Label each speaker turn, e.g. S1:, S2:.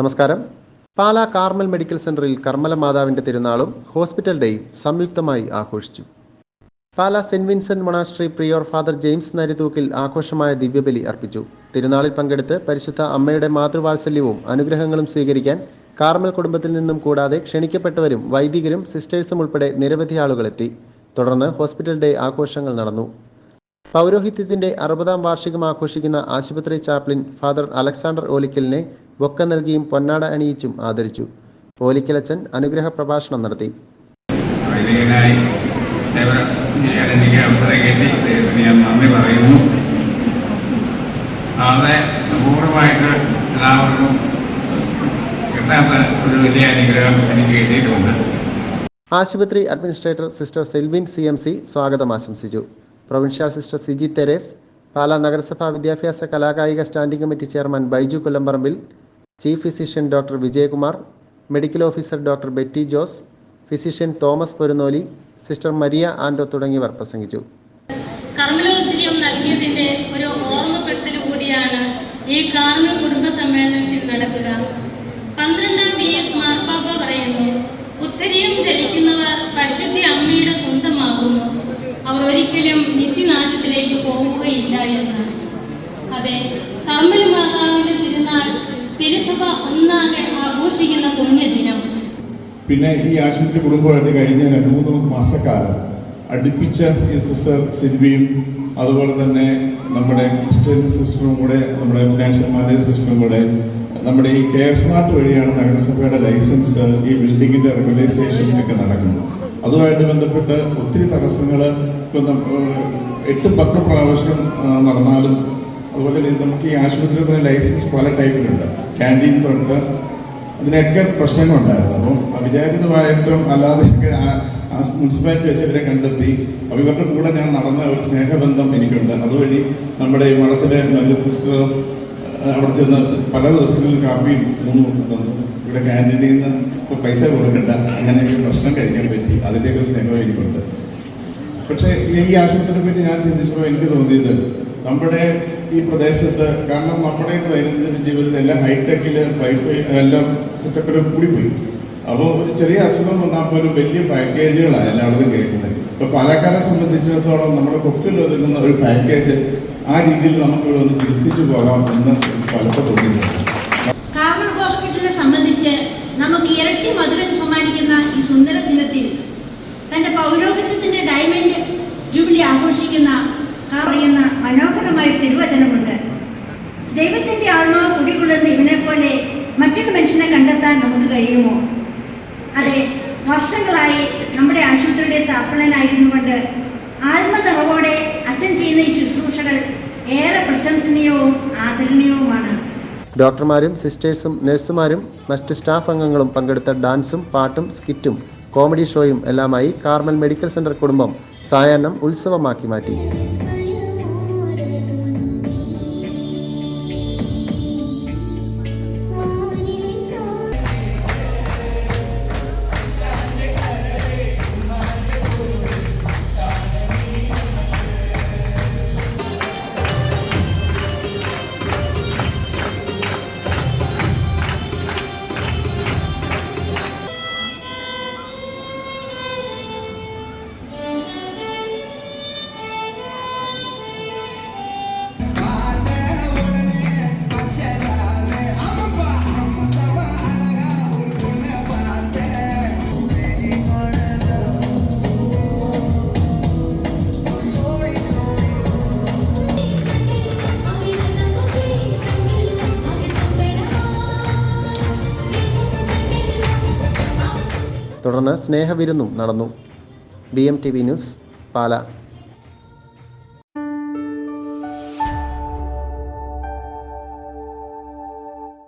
S1: നമസ്കാരം. Pala Carmel medical സെന്ററിൽ കർമ്മല മാതാവിന്റെ തിരുനാളും ഹോസ്പിറ്റൽ ഡേയും സംയുക്തമായി ആഘോഷിച്ചു. Pala saint Vincent monastery prior father James Narithookkil ആഘോഷമായ ദിവ്യബലി അർപ്പിച്ചു. തിരുനാളിൽ പങ്കെടുത്ത് പരിശുദ്ധ അമ്മയുടെ മാതൃവാത്സല്യവും അനുഗ്രഹങ്ങളും സ്വീകരിക്കാൻ കാർമൽ കുടുംബത്തിൽ നിന്നും കൂടാതെ ക്ഷണിക്കപ്പെട്ടവരും വൈദികരും സിസ്റ്റേഴ്സും ഉൾപ്പെടെ നിരവധി ആളുകളെത്തി തുടർന്ന് ഹോസ്പിറ്റൽ ഡേ ആഘോഷങ്ങൾ നടന്നു. പൗരോഹിത്യത്തിന്റെ അറുപതാം വാർഷികം ആഘോഷിക്കുന്ന ആശുപത്രി ചാപ്ലിൻ ഫാദർ അലക്സാണ്ടർ ഓലിക്കലിനെ ബൊക്ക നൽകിയും പൊന്നാട അണിയിച്ചും ആദരിച്ചു. ഓലിക്കലച്ചൻ അനുഗ്രഹ പ്രഭാഷണം നടത്തി.
S2: നന്ദി പറയുന്നു. നാളെ അപൂർവമായിട്ട് എല്ലാവർക്കും കിട്ടാത്ത ഒരു വലിയ അനുഗ്രഹം എനിക്ക് കിട്ടിയിട്ടുണ്ട്.
S1: ആശുപത്രി administrator sister Selvin C M C സ്വാഗതം ആശംസിച്ചു. Provincial sister Siji Therese Pala നഗരസഭാ വിദ്യാഭ്യാസ കലാകായിക standing committee chairman Baiju Kollamparambil chief physician doctor Vijayakumar medical officer doctor Betty Jose physician Thomas Porunnoli sister Maria Ando തുടങ്ങിയവർ പ്രസംഗിച്ചു.
S3: ഈ കാർമിക കുടുംബ സമ്മേളനത്തിൽ നടക്കുക.
S4: പിന്നെ ഈ ആശുപത്രി കുടുംബമായിട്ട് കഴിഞ്ഞ രണ്ട് മൂന്ന് മാസക്കാലം അടുപ്പിച്ച ഈ സിസ്റ്റർ സിൽവിയും അതുപോലെ തന്നെ നമ്മുടെ ക്രിസ്ത്യൻ സിസ്റ്ററും കൂടെ നമ്മുടെ ഫിനാൻഷ്യൽ മാനേജർ സിസ്റ്ററും കൂടെ നമ്മുടെ ഈ കെയർ സ്മാർട്ട് വഴിയാണ് നഗരസഭയുടെ ലൈസൻസ് ഈ ബിൽഡിങ്ങിന്റെ റെഗുലൈസേഷനൊക്കെ നടക്കുന്നത്. അതുമായിട്ട് ബന്ധപ്പെട്ട് ഒത്തിരി തടസ്സങ്ങൾ ഇപ്പം എട്ട് പത്ത് പ്രാവശ്യം നടന്നാലും അതുപോലെ നമുക്ക് ഈ ആശുപത്രിയിൽ തന്നെ ലൈസൻസ് പല ടൈപ്പിലുണ്ട്. ക്യാന്റീൻ തൊട്ട് അതിനൊക്കെ പ്രശ്നങ്ങളുണ്ടായിരുന്നു. അപ്പം അവിചാരിതമായിട്ടും ആ മുനിസിപ്പാലിറ്റി വെച്ച് ഇവരെ കണ്ടെത്തി. അപ്പോൾ ഇവരുടെ കൂടെ ഞാൻ നടന്ന ഒരു സ്നേഹബന്ധം എനിക്കുണ്ട്. അതുവഴി നമ്മുടെ ഈ മഠത്തിലെ നല്ല സിസ്റ്റർ അവിടെ ചെന്ന് പല ദിവസങ്ങളിൽ കാപ്പിയും മൂന്ന് തന്നു. ഇവിടെ ക്യാന്റീനിൽ നിന്ന് ഇപ്പോൾ പൈസ കൊടുക്കണ്ട. അങ്ങനെയൊക്കെ പ്രശ്നം കഴിക്കാൻ പറ്റി. അതിന്റെയൊക്കെ സ്നേഹം എനിക്കുണ്ട്. പക്ഷേ ഈ ആശുപത്രിയെ പറ്റി ഞാൻ ചിന്തിച്ചപ്പോൾ എനിക്ക് തോന്നിയത് നമ്മുടെ ഈ പ്രദേശത്ത് കാരണം നമ്മുടെ ദൈനംദിന ജീവിതത്തിൽ എല്ലാം ഹൈടെക്കിൽ വൈഫൈ എല്ലാം സെറ്റപ്പിലും കൂടിപ്പോയി. അപ്പോൾ ഒരു ചെറിയ അസുഖം വന്നാൽ പോലും വലിയ പാക്കേജുകളാണ് എല്ലായിടത്തും കേൾക്കുന്നത്. ഇപ്പോൾ പാലക്കാരെ സംബന്ധിച്ചിടത്തോളം നമ്മുടെ കൊക്കിൽ ഒതുങ്ങുന്ന ഒരു പാക്കേജ് ആ രീതിയിൽ നമുക്ക് ഇവിടെ ഒന്ന് ചികിത്സിച്ചു പോകാം എന്ന് പലപ്പോൾ തോന്നിയിട്ടുണ്ട്.
S5: സംബന്ധിച്ച് നമുക്ക് ഇരട്ടി മധുരം സമ്മാനിക്കുന്ന ഈ സുന്ദര ദിനത്തിൽ തന്റെ പൗരോഹിത്യത്തിന്റെ ഡയമണ്ട് ജൂബിലി ആഘോഷിക്കുന്ന പറയുന്ന മനോഹരമായ തിരുവചനമുണ്ട്. ദൈവത്തിന്റെ ആത്മാവ് കുടികൊള്ളുന്ന ഇവനെ പോലെ മറ്റൊരു മനുഷ്യനെ കണ്ടെത്താൻ നമുക്ക് കഴിയുമോ? അതെ വർഷങ്ങളായി നമ്മുടെ ആശുപത്രിയുടെ ചാപ്പളനായിരുന്നുകൊണ്ട് ആത്മനിറവോടെ അച്ഛൻ ചെയ്യുന്ന ഈ ശുശ്രൂഷകൾ ഏറെ പ്രശംസനീയവും ആദരണീയവുമാണ്.
S1: ഡോക്ടർമാരും സിസ്റ്റേഴ്സും നഴ്സുമാരും മറ്റ് സ്റ്റാഫ് അംഗങ്ങളും പങ്കെടുത്ത ഡാൻസും പാട്ടും സ്കിറ്റും കോമഡി ഷോയും എല്ലാമായി കാർമൽ മെഡിക്കൽ സെന്റർ കുടുംബം സായാഹ്നം ഉത്സവമാക്കി മാറ്റി. തുടർന്ന് സ്നേഹവിരുന്നും നടന്നു. B M T V news Pala.